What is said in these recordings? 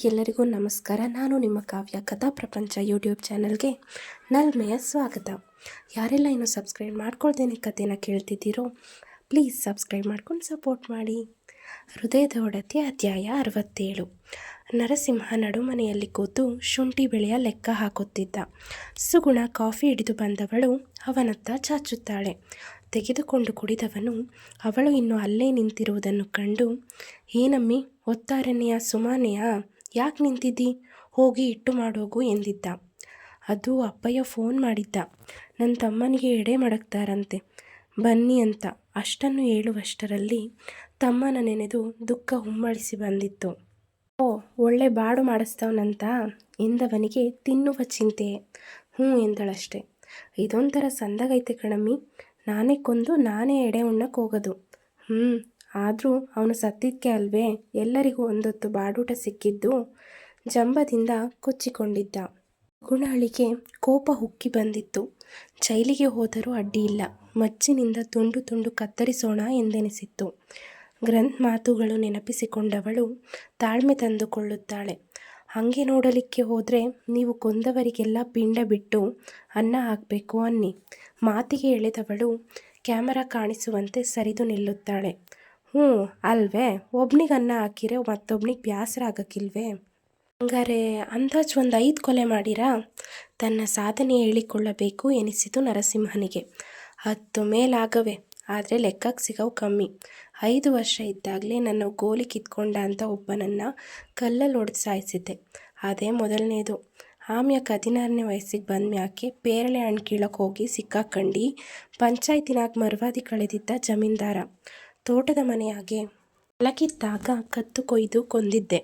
ಎಲ್ಲರಿಗೂ ನಮಸ್ಕಾರ. ನಾನು ನಿಮ್ಮ ಕಾವ್ಯ ಕಥಾ ಪ್ರಪಂಚ ಯೂಟ್ಯೂಬ್ ಚಾನಲ್ಗೆ ನಲ್ಮೆಯ ಸ್ವಾಗತ. ಯಾರೆಲ್ಲ ಇನ್ನು ಸಬ್ಸ್ಕ್ರೈಬ್ ಮಾಡ್ಕೊಳ್ದೇನೆ ಕಥೆನ ಕೇಳ್ತಿದ್ದೀರೋ, ಪ್ಲೀಸ್ ಸಬ್ಸ್ಕ್ರೈಬ್ ಮಾಡ್ಕೊಂಡು ಸಪೋರ್ಟ್ ಮಾಡಿ. ಹೃದಯದ ಒಡತಿ ಅಧ್ಯಾಯ ಅರವತ್ತೇಳು. ನರಸಿಂಹ ನಡುಮನೆಯಲ್ಲಿ ಕೂತು ಶುಂಠಿ ಬೆಳೆಯ ಲೆಕ್ಕ ಹಾಕುತ್ತಿದ್ದ. ಸುಗುಣ ಕಾಫಿ ಹಿಡಿದು ಬಂದವಳು ಅವನತ್ತ ಚಾಚುತ್ತಾಳೆ. ತೆಗೆದುಕೊಂಡು ಕುಡಿದವನು, ಅವಳು ಇನ್ನು ಅಲ್ಲೇ ನಿಂತಿರುವುದನ್ನು ಕಂಡು, ಏನಮ್ಮಿ ಒತ್ತಾರನೆಯ ಸುಮಾನೆಯ? ಯಾಕೆ ನಿಂತಿದ್ದಿ? ಹೋಗಿ ಇಟ್ಟು ಮಾಡೋಗು ಎಂದಿದ್ದ. ಅದು ಅಪ್ಪಯ್ಯ ಫೋನ್ ಮಾಡಿದ್ದ. ನನ್ನ ತಮ್ಮನಿಗೆ ಎಡೆ ಮಡಗ್ತಾರಂತೆ. ಬನ್ನಿ ಅಂತ. ಅಷ್ಟನ್ನು ಹೇಳುವಷ್ಟರಲ್ಲಿ ತಮ್ಮನ ನೆನೆದು ದುಃಖ ಹುಮ್ಮಳಿಸಿ ಬಂದಿತ್ತು. ಓ, ಒಳ್ಳೆ ಬಾಡು ಮಾಡಿಸ್ತವನಂತ? ಎಂದವನಿಗೆ ತಿನ್ನುವ ಚಿಂತೆ. ಹ್ಞೂ ಎಂದಳಷ್ಟೆ. ಇದೊಂಥರ ಸಂದಗೈತೆ ಕಣಮ್ಮಿ. ನಾನೇ ಕೊಂದು ನಾನೇ ಎಡೆ ಉಣ್ಣಕ್ಕೆ ಹೋಗೋದು. ಹ್ಞೂ ಆದರೂ ಅವನು ಸತ್ತಿದ್ದಕ್ಕೆ ಅಲ್ವೇ ಎಲ್ಲರಿಗೂ ಒಂದೊತ್ತು ಬಾಡೂಟ ಸಿಕ್ಕಿದ್ದು ಜಂಬದಿಂದ ಕೊಚ್ಚಿಕೊಂಡಿದ್ದ. ಗುಣಾಳಿಗೆ ಕೋಪ ಹುಕ್ಕಿ ಬಂದಿತ್ತು. ಜೈಲಿಗೆ ಹೋದರೂ ಅಡ್ಡಿಯಿಲ್ಲ ಮಚ್ಚಿನಿಂದ ತುಂಡು ತುಂಡು ಕತ್ತರಿಸೋಣ ಎಂದೆನಿಸಿತ್ತು. ಗ್ರಂಥ್ ಮಾತುಗಳು ನೆನಪಿಸಿಕೊಂಡವಳು ತಾಳ್ಮೆ ತಂದುಕೊಳ್ಳುತ್ತಾಳೆ. ಹಾಗೆ ನೋಡಲಿಕ್ಕೆ ಹೋದರೆ ನೀವು ಕೊಂದವರಿಗೆಲ್ಲ ಪಿಂಡ ಬಿಟ್ಟು ಅನ್ನ ಹಾಕಬೇಕು ಅನ್ನಿ. ಮಾತಿಗೆ ಎಳೆದವಳು ಕ್ಯಾಮರಾ ಕಾಣಿಸುವಂತೆ ಸರಿದು ನಿಲ್ಲುತ್ತಾಳೆ. ಹ್ಞೂ, ಅಲ್ವೇ? ಒಬ್ನಿಗೆ ಅನ್ನ ಹಾಕಿರೆ ಮತ್ತೊಬ್ನಿಗೆ ಬೇಸರ ಆಗಕ್ಕಿಲ್ವೇ? ಹಂಗಾರೆ ಅಂದಾಜು ಒಂದು ಐದು ಕೊಲೆ ಮಾಡಿರಾ? ತನ್ನ ಸಾಧನೆ ಹೇಳಿಕೊಳ್ಳಬೇಕು ಎನಿಸಿತು ನರಸಿಂಹನಿಗೆ. ಹತ್ತು ಮೇಲಾಗವೆ, ಆದರೆ ಲೆಕ್ಕಕ್ಕೆ ಸಿಗವು ಕಮ್ಮಿ. ಐದು ವರ್ಷ ಇದ್ದಾಗಲೇ ನನ್ನ ಗೋಲಿ ಕಿತ್ಕೊಂಡ ಅಂತ ಒಬ್ಬನನ್ನು ಕಲ್ಲಲ್ಲಿ ಹೊಡೆದು ಸಾಯಿಸಿದ್ದೆ. ಅದೇ ಮೊದಲನೇದು. ಆಮ್ಯಾಕೆ ಹದಿನಾರನೇ ವಯಸ್ಸಿಗೆ ಬಂದ ಮ್ಯಾಕೆ ಪೇರಳೆ ಹಣ್ಣು ಕೀಳಕ್ಕೆ ಹೋಗಿ ಸಿಕ್ಕಾಕಂಡು ಪಂಚಾಯತಿನಾಗ ಮರವಾದಿ ಕಳೆದಿದ್ದ ಜಮೀನ್ದಾರ. ತೋಟದ ಮನೆಯಾಗೆ ಮಲಗಿದ್ದಾಗ ಕತ್ತು ಕೊಯ್ದು ಕೊಂದಿದ್ದೆ.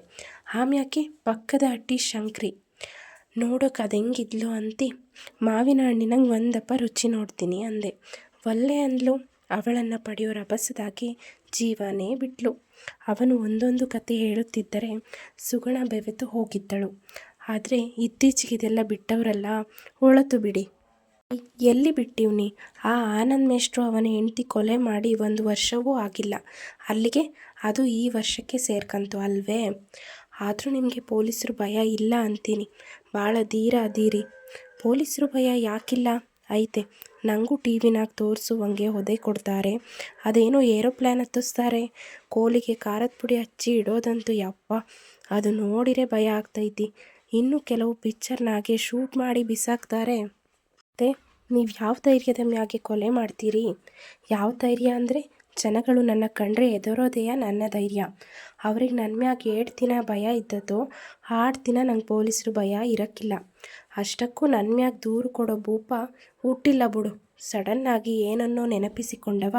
ಆಮ್ಯಾಕೆ ಪಕ್ಕದ ಹಟ್ಟಿ ಶಂಕ್ರಿ. ನೋಡೋಕೆ ಅದೆಂಗಿದ್ಲು ಅಂತಿ, ಮಾವಿನ ಹಣ್ಣಿನಂಗೆ ಒಂದಪ್ಪ ರುಚಿ ನೋಡ್ತೀನಿ ಅಂದೆ. ಒಲ್ಲೆ ಅಂದ್ಲು, ಅವಳನ್ನು ಪಡೆಯೋ ರಭಸದಾಗಿ ಜೀವನೇ ಬಿಟ್ಲು. ಅವನು ಒಂದೊಂದು ಕತೆ ಹೇಳುತ್ತಿದ್ದರೆ ಸುಗುಣ ಬೆವೆತು ಹೋಗಿದ್ದಳು. ಆದರೆ ಇತ್ತೀಚೆಗೆ ಇದೆಲ್ಲ ಬಿಟ್ಟವರಲ್ಲ, ಹೊಳತು ಬಿಡಿ. ಎಲ್ಲಿ ಬಿಟ್ಟಿವ್ನಿ? ಆ ಆನಂದ್ ಮೇಷ್ಟ್ರು ಅವನ ಹೆಂಡತಿ ಕೊಲೆ ಮಾಡಿ ಒಂದು ವರ್ಷವೂ ಆಗಿಲ್ಲ. ಅಲ್ಲಿಗೆ ಅದು ಈ ವರ್ಷಕ್ಕೆ ಸೇರ್ಕಂತು ಅಲ್ವೇ? ಆದರೂ ನಿಮಗೆ ಪೊಲೀಸರು ಭಯ ಇಲ್ಲ ಅಂತೀನಿ. ಭಾಳ ಧೀರ ಅದೀರಿ. ಪೊಲೀಸರು ಭಯ ಯಾಕಿಲ್ಲ? ಐತೆ. ನನಗೂ ಟಿ ವಿನಾಗ ತೋರಿಸುವಂಗೆ ಒದೆ ಕೊಡ್ತಾರೆ. ಅದೇನೋ ಏರೋಪ್ಲ್ಯಾನ್ ಹತ್ತಿಸ್ತಾರೆ. ಕೋಲಿಗೆ ಖಾರದ ಪುಡಿ ಹಚ್ಚಿ ಇಡೋದಂತೂ ಯಪ್ಪ. ಅದು ನೋಡಿರೇ ಭಯ ಆಗ್ತೈತಿ. ಇನ್ನು ಕೆಲವು ಪಿಕ್ಚರ್ನಾಗೆ ಶೂಟ್ ಮಾಡಿ ಬಿಸಾಕ್ತಾರೆ. ಮತ್ತು ನೀವು ಯಾವ ಧೈರ್ಯದ ಮ್ಯಾಗೆ ಕೊಲೆ ಮಾಡ್ತೀರಿ? ಯಾವ ಧೈರ್ಯ ಅಂದರೆ ಜನಗಳು ನನ್ನ ಕಂಡ್ರೆ ಎದುರೋದೆಯ ನನ್ನ ಧೈರ್ಯ. ಅವ್ರಿಗೆ ನನ್ನ ಮ್ಯಾಗೆ ಏಳು ದಿನ ಭಯ ಇದ್ದದ್ದು ಆರು ದಿನ ನಂಗೆ ಪೊಲೀಸರು ಭಯ ಇರೋಕ್ಕಿಲ್ಲ. ಅಷ್ಟಕ್ಕೂ ನನ್ನ ಮ್ಯಾಗೆ ದೂರು ಕೊಡೋ ಭೂಪ ಹುಟ್ಟಿಲ್ಲ ಬಿಡು. ಸಡನ್ನಾಗಿ ಏನನ್ನೋ ನೆನಪಿಸಿಕೊಂಡವ.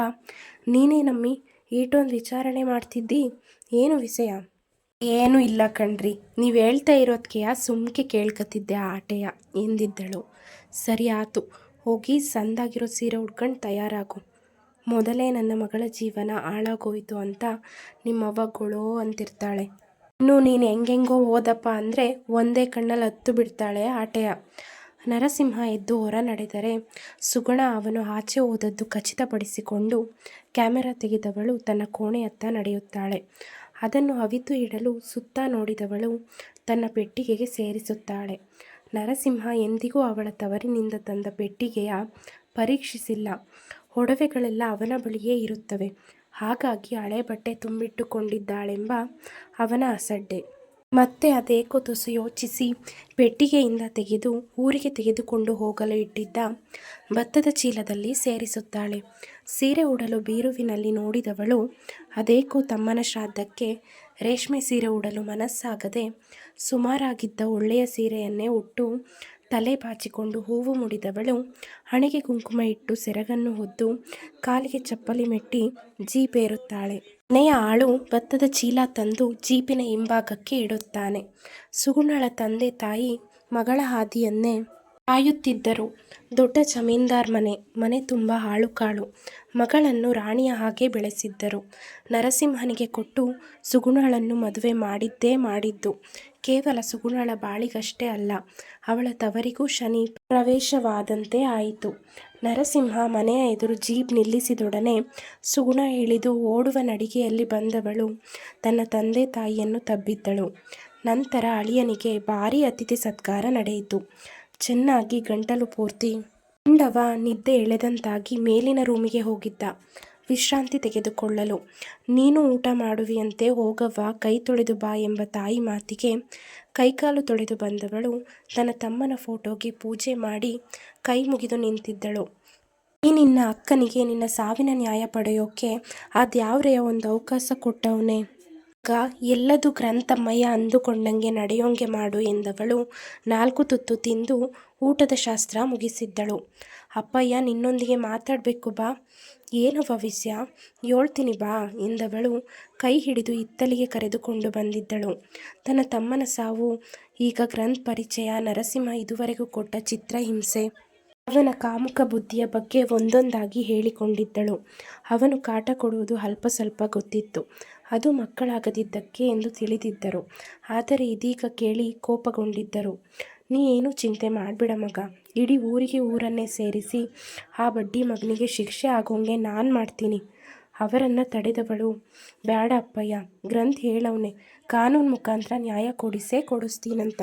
ನೀನೇ ನಮ್ಮಿ, ಈಟೊಂದು ವಿಚಾರಣೆ ಮಾಡ್ತಿದ್ದಿ? ಏನು ವಿಷಯ? ಏನೂ ಇಲ್ಲ ಕಣ್ರಿ. ನೀವು ಹೇಳ್ತಾ ಇರೋದಕ್ಕೆಯ ಸುಮ್ಕೆ ಕೇಳ್ಕತ್ತಿದ್ದೆ ಆಟೆಯ ಎಂದಿದ್ದಳು. ಸರಿ ಆತು, ಹೋಗಿ ಸಂದಾಗಿರೋ ಸೀರೆ ಉಡ್ಕೊಂಡು ತಯಾರಾಗು. ಮೊದಲೇ ನನ್ನ ಮಗಳ ಜೀವನ ಹಾಳಾಗೋಯ್ತು ಅಂತ ನಿಮ್ಮವ್ವ ಗೊಳೋ ಅಂತಿರ್ತಾಳೆ. ಇನ್ನು ನೀನು ಹೆಂಗೆಂಗೋ ಹೋದಪ್ಪ ಅಂದರೆ ಒಂದೇ ಕಣ್ಣಲ್ಲಿ ಹತ್ತು ಬಿಡ್ತಾಳೆ ಆಟೆಯ. ನರಸಿಂಹ ಎದ್ದು ಹೊರ ನಡೆದರೆ ಸುಗುಣ ಅವನು ಆಚೆ ಹೋದದ್ದು ಖಚಿತಪಡಿಸಿಕೊಂಡು ಕ್ಯಾಮೆರಾ ತೆಗೆದವಳು ತನ್ನ ಕೋಣೆಯತ್ತ ನಡೆಯುತ್ತಾಳೆ. ಅದನ್ನು ಅವಿತು ಇಡಲು ಸುತ್ತ ನೋಡಿದವಳು ತನ್ನ ಪೆಟ್ಟಿಗೆಗೆ ಸೇರಿಸುತ್ತಾಳೆ. ನರಸಿಂಹ ಎಂದಿಗೂ ಅವಳ ತವರಿನಿಂದ ತಂದ ಪೆಟ್ಟಿಗೆಯ ಪರೀಕ್ಷಿಸಿಲ್ಲ. ಒಡವೆಗಳೆಲ್ಲ ಅವನ ಬಳಿಯೇ ಇರುತ್ತವೆ. ಹಾಗಾಗಿ ಹಳೆ ಬಟ್ಟೆ ತುಂಬಿಟ್ಟುಕೊಂಡಿದ್ದಾಳೆಂಬ ಅವನ ಅಸಡ್ಡೆ. ಮತ್ತೆ ಅದೇಕೋ ತುಸು ಯೋಚಿಸಿ ಪೆಟ್ಟಿಗೆಯಿಂದ ತೆಗೆದು ಊರಿಗೆ ತೆಗೆದುಕೊಂಡು ಹೋಗಲು ಇಟ್ಟಿದ್ದ ಭತ್ತದ ಚೀಲದಲ್ಲಿ ಸೇರಿಸುತ್ತಾಳೆ. ಸೀರೆ ಉಡಲು ಬೀರುವಿನಲ್ಲಿ ನೋಡಿದವಳು ಅದೇಕೋ ತಮ್ಮನ ಶ್ರಾದ್ದಕ್ಕೆ ರೇಷ್ಮೆ ಸೀರೆ ಉಡಲು ಮನಸ್ಸಾಗದೆ ಸುಮಾರಾಗಿದ್ದ ಒಳ್ಳೆಯ ಸೀರೆಯನ್ನೇ ಉಟ್ಟು ತಲೆ ಬಾಚಿಕೊಂಡು ಹೂವು ಮುಡಿದವಳು, ಹಣೆಗೆ ಕುಂಕುಮ ಇಟ್ಟು ಸೆರಗನ್ನು ಹೊದ್ದು ಕಾಲಿಗೆ ಚಪ್ಪಲಿ ಮೆಟ್ಟಿ ಜೀಪೇರುತ್ತಾಳೆ. ಮನೆಯ ಆಳು ಭತ್ತದ ಚೀಲ ತಂದು ಜೀಪಿನ ಹಿಂಭಾಗಕ್ಕೆ ಇಡುತ್ತಾನೆ. ಸುಗುಣಳ ತಂದೆ ತಾಯಿ ಮಗಳ ಹಾದಿಯನ್ನೇ ಕಾಯುತ್ತಿದ್ದರು. ದೊಡ್ಡ ಜಮೀನ್ದಾರ್ ಮನೆ ಮನೆ ತುಂಬ ಹಾಳು ಕಾಳು ಮಗಳನ್ನು ರಾಣಿಯ ಹಾಗೆ ಬೆಳೆಸಿದ್ದರು. ನರಸಿಂಹನಿಗೆ ಕೊಟ್ಟು ಸುಗುಣಳನ್ನು ಮದುವೆ ಮಾಡಿದ್ದೇ ಮಾಡಿದ್ದು. ಕೇವಲ ಸುಗುಣಳ ಬಾಳಿಗಷ್ಟೇ ಅಲ್ಲ, ಅವಳ ತವರಿಗೂ ಶನಿ ಪ್ರವೇಶವಾದಂತೆ ಆಯಿತು. ನರಸಿಂಹ ಮನೆಯ ಎದುರು ಜೀಪ್ ನಿಲ್ಲಿಸಿದೊಡನೆ ಸುಗುಣ ಇಳಿದು ಓಡುವ ನಡಿಗೆಯಲ್ಲಿ ಬಂದವಳು. ತನ್ನ ತಂದೆ ತಾಯಿಯನ್ನು ತಬ್ಬಿದ್ದಳು. ನಂತರ ಅಳಿಯನಿಗೆ ಭಾರೀ ಅತಿಥಿ ಸತ್ಕಾರ ನಡೆಯಿತು. ಚೆನ್ನಾಗಿ ಗಂಟಲು ಪೂರ್ತಿ ಉಂಡವ ನಿದ್ದೆ ಎಳೆದಂತಾಗಿ ಮೇಲಿನ ರೂಮಿಗೆ ಹೋಗಿದ್ದ. ವಿಶ್ರಾಂತಿ ತೆಗೆದುಕೊಳ್ಳಲು. ನೀನು ಊಟ ಮಾಡುವಿಯಂತೆ ಹೋಗವ್ವ, ಕೈ ತೊಳೆದು ಬಾ ಎಂಬ ತಾಯಿ ಮಾತಿಗೆ ಕೈಕಾಲು ತೊಳೆದು ಬಂದವಳು. ತನ್ನ ತಮ್ಮನ ಫೋಟೋಗೆ ಪೂಜೆ ಮಾಡಿ ಕೈ ಮುಗಿದು ನಿಂತಿದ್ದಳು. ಈ ನಿನ್ನ ಅಕ್ಕನಿಗೆ ನಿನ್ನ ಸಾವಿನ ನ್ಯಾಯ ಪಡೆಯೋಕೆ ಅದ್ಯಾವ್ರೆಯ ಒಂದು ಅವಕಾಶ ಕೊಟ್ಟವನೇ. ಆಗ ಎಲ್ಲದು ಗ್ರಂಥಮಯ ಅಂದುಕೊಂಡಂಗೆ ನಡೆಯೋಂಗೆ ಮಾಡು ಎಂದವಳು. ನಾಲ್ಕು ತುತ್ತು ತಿಂದು ಊಟದ ಶಾಸ್ತ್ರ ಮುಗಿಸಿದ್ದಳು. ಅಪ್ಪಯ್ಯ, ನಿನ್ನೊಂದಿಗೆ ಮಾತಾಡಬೇಕು ಬಾ. ಏನು ಭವಿಷ್ಯ? ಹೇಳ್ತೀನಿ ಬಾ ಎಂದವಳು ಕೈ ಹಿಡಿದು ಇತ್ತಲಿಗೆ ಕರೆದುಕೊಂಡು ಬಂದಿದ್ದಳು. ತನ್ನ ತಮ್ಮನ ಸಾವು, ಈಗ ಗ್ರಂಥ್ ಪರಿಚಯ, ನರಸಿಂಹ ಇದುವರೆಗೂ ಕೊಟ್ಟ ಚಿತ್ರಹಿಂಸೆ ಅವನ ಕಾಮುಕ ಬುದ್ಧಿಯ ಬಗ್ಗೆ ಒಂದೊಂದಾಗಿ ಹೇಳಿಕೊಂಡಿದ್ದಳು. ಅವನು ಕಾಟ ಕೊಡುವುದು ಅಲ್ಪ ಸ್ವಲ್ಪ ಗೊತ್ತಿತ್ತು. ಅದು ಮಕ್ಕಳಾಗದಿದ್ದಕ್ಕೆ ಎಂದು ತಿಳಿದಿದ್ದರು. ಆದರೆ ಇದೀಗ ಕೇಳಿ ಕೋಪಗೊಂಡಿದ್ದರು. ನೀ ಏನು ಚಿಂತೆ ಮಾಡಬೇಡ ಮಗ. ಇಡೀ ಊರಿಗೆ ಊರನ್ನೇ ಸೇರಿಸಿ ಆ ಬಡ್ಡಿ ಮಗನಿಗೆ ಶಿಕ್ಷೆ ಆಗೋಂಗೆ ನಾನು ಮಾಡ್ತೀನಿ. ಅವರನ್ನು ತಡೆದವಳು. ಬೇಡ ಅಪ್ಪಯ್ಯ, ಗ್ರಂಥ್ ಹೇಳವನೆ. ಕಾನೂನು ಮುಖಾಂತರ ನ್ಯಾಯ ಕೊಡಿಸೇ ಕೊಡಿಸ್ತೀನಂತ.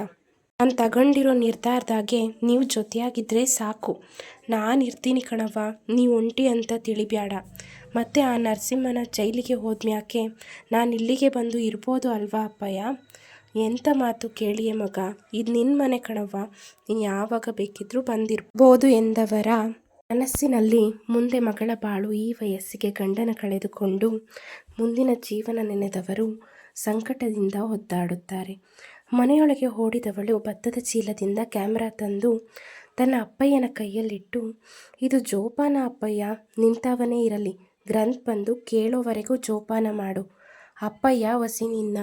ನಾನು ತಗೊಂಡಿರೋ ನಿರ್ಧಾರದಾಗೆ ನೀವು ಜೊತೆಯಾಗಿದ್ದರೆ ಸಾಕು. ನಾನು ಇರ್ತೀನಿ ಕಣವ್ವ, ನೀವು ಒಂಟಿ ಅಂತ ತಿಳಿಬ್ಯಾಡ. ಮತ್ತು ಆ ನರಸಿಂಹನ ಜೈಲಿಗೆ ಹೋದ್ಮ್ಯಾಕೆ? ನಾನು ಇಲ್ಲಿಗೆ ಬಂದು ಇರ್ಬೋದು ಅಲ್ವಾ ಅಪ್ಪಯ್ಯ? ಎಂಥ ಮಾತು ಕೇಳಿಯೇ ಮಗ? ಇದು ನಿನ್ನ ಮನೆ ಕಣವ್ವ. ನೀನು ಯಾವಾಗ ಬೇಕಿದ್ರೂ ಬಂದಿರ್ಬೋದು ಎಂದವರ ಮನಸ್ಸಿನಲ್ಲಿ ಮುಂದೆ ಮಗಳ ಬಾಳು ಈ ವಯಸ್ಸಿಗೆ ಗಂಡನ ಕಳೆದುಕೊಂಡು ಮುಂದಿನ ಜೀವನ ನೆನೆದವರು ಸಂಕಟದಿಂದ ಒದ್ದಾಡುತ್ತಾರೆ. ಮನೆಯೊಳಗೆ ಓಡಿದವಳು ಭತ್ತದ ಚೀಲದಿಂದ ಕ್ಯಾಮ್ರಾ ತಂದು ತನ್ನ ಅಪ್ಪಯ್ಯನ ಕೈಯಲ್ಲಿಟ್ಟು, ಇದು ಜೋಪಾನ ಅಪ್ಪಯ್ಯ. ನಿಂತವನೇ ಇರಲಿ. ಗ್ರಂಥ್ ಬಂದು ಕೇಳೋವರೆಗೂ ಜೋಪಾನ ಮಾಡು. ಅಪ್ಪಯ್ಯ, ವಸಿ ನಿನ್ನ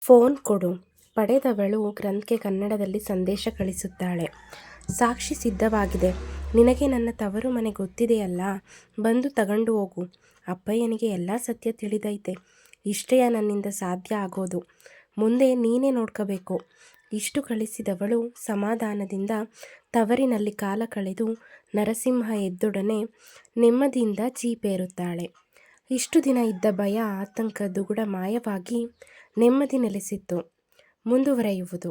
ಫೋನ್ ಕೊಡು. ಪಡೆದವಳು ಗ್ರಂಥಕ್ಕೆ ಕನ್ನಡದಲ್ಲಿ ಸಂದೇಶ ಕಳಿಸುತ್ತಾಳೆ. ಸಾಕ್ಷಿ ಸಿದ್ಧವಾಗಿದೆ. ನಿನಗೆ ನನ್ನ ತವರು ಮನೆ ಗೊತ್ತಿದೆಯಲ್ಲ? ಬಂದು ತಗೊಂಡು ಹೋಗು. ಅಪ್ಪಯ್ಯನಿಗೆ ಎಲ್ಲ ಸತ್ಯ ತಿಳಿದೈತೆ. ಇಷ್ಟೇ ನನ್ನಿಂದ ಸಾಧ್ಯ ಆಗೋದು. ಮುಂದೆ ನೀನೇ ನೋಡ್ಕೋಬೇಕು. ಇಷ್ಟು ಕಳಿಸಿದವಳು ಸಮಾಧಾನದಿಂದ ತವರಿನಲ್ಲಿ ಕಾಲ ಕಳೆದು ನರಸಿಂಹ ಎದ್ದೊಡನೆ ನೆಮ್ಮದಿಯಿಂದ ಚೀಪೇರುತ್ತಾಳೆ. ಇಷ್ಟು ದಿನ ಇದ್ದ ಭಯ, ಆತಂಕ, ದುಗುಡ ಮಾಯವಾಗಿ ನೆಮ್ಮದಿ ನೆಲೆಸಿತ್ತು. ಮುಂದುವರೆಯುವುದು.